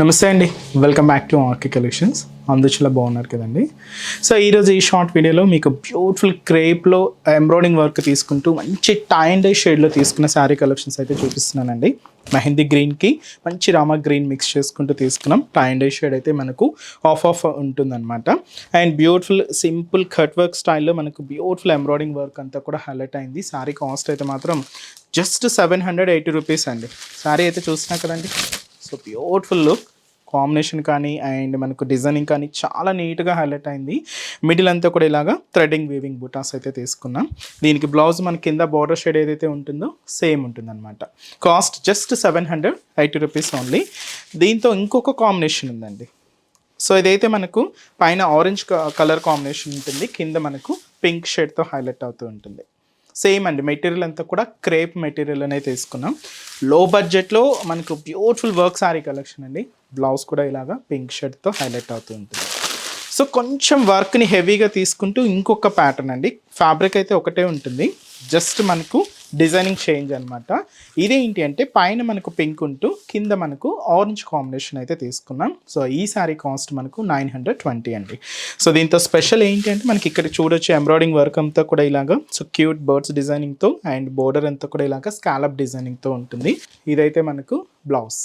నమస్తే అండి. Welcome back to RK collections అందుచులా బాగున్నారు కదండి. సో ఈరోజు ఈ షార్ట్ వీడియోలో మీకు బ్యూటిఫుల్ క్రేప్లో ఎంబ్రాయిడింగ్ వర్క్ తీసుకుంటూ మంచి టై అండ్ డై షేడ్లో తీసుకున్న శారీ కలెక్షన్స్ అయితే చూపిస్తున్నానండి. మెహందీ గ్రీన్కి మంచి రామా గ్రీన్ మిక్స్ చేసుకుంటూ తీసుకున్నాం. టై అండ్ డై షేడ్ అయితే మనకు ఆఫ్ ఆఫ్ ఉంటుందన్నమాట. And beautiful simple cut work స్టైల్లో మనకు బ్యూటిఫుల్ ఎంబ్రాయిడింగ్ వర్క్ అంతా కూడా హైలైట్ అయింది. శారీ కాస్ట్ అయితే మాత్రం just seven hundred eighty rupees అండి. శారీ అయితే చూస్తున్నా కదండి. సో బ్యూటిఫుల్ లుక్ కాంబినేషన్ కానీ అండ్ మనకు డిజైనింగ్ కానీ చాలా నీట్గా హైలైట్ అయింది. మిడిల్ అంతా కూడా ఇలాగా థ్రెడింగ్ వీవింగ్ బుటాస్ అయితే తీసుకున్నాం. దీనికి బ్లౌజ్ మన కింద బార్డర్ షేడ్ ఏదైతే ఉంటుందో సేమ్ ఉంటుందన్నమాట. Cost just seven hundred eighty rupees only దీంతో ఇంకొక కాంబినేషన్ ఉందండి. సో ఇదైతే మనకు పైన ఆరెంజ్ కలర్ కాంబినేషన్ ఉంటుంది. కింద మనకు పింక్ షేడ్తో హైలైట్ అవుతూ ఉంటుంది. సేమ్ అండి. మెటీరియల్ అంతా కూడా క్రేప్ మెటీరియల్ అనే తీసుకున్నాం. లో బడ్జెట్లో మనకు బ్యూటిఫుల్ వర్క్ సారీ కలెక్షన్ అండి. బ్లౌజ్ కూడా ఇలాగా పింక్ షర్ట్తో హైలైట్ అవుతూ ఉంటుంది. సో కొంచెం వర్క్ని హెవీగా తీసుకుంటూ ఇంకొక ప్యాటర్న్ అండి. ఫ్యాబ్రిక్ అయితే ఒకటే ఉంటుంది. జస్ట్ మనకు డిజైనింగ్ చేంజ్ అనమాట ఇదేంటి అంటే పైన మనకు పింక్ ఉంటూ కింద మనకు ఆరెంజ్ కాంబినేషన్ అయితే తీసుకున్నాం. సో ఈ సారీ కాస్ట్ మనకు నైన్ హండ్రెడ్ ట్వంటీ అండి. సో దీంతో స్పెషల్ ఏంటి అంటే మనకి ఇక్కడ చూడొచ్చు ఎంబ్రాయిడింగ్ వర్క్ అంతా కూడా ఇలాగా. సో క్యూట్ బర్డ్స్ డిజైనింగ్తో అండ్ బోర్డర్ అంతా కూడా ఇలాగా స్కాలప్ డిజైనింగ్తో ఉంటుంది. ఇదైతే మనకు బ్లౌజ్.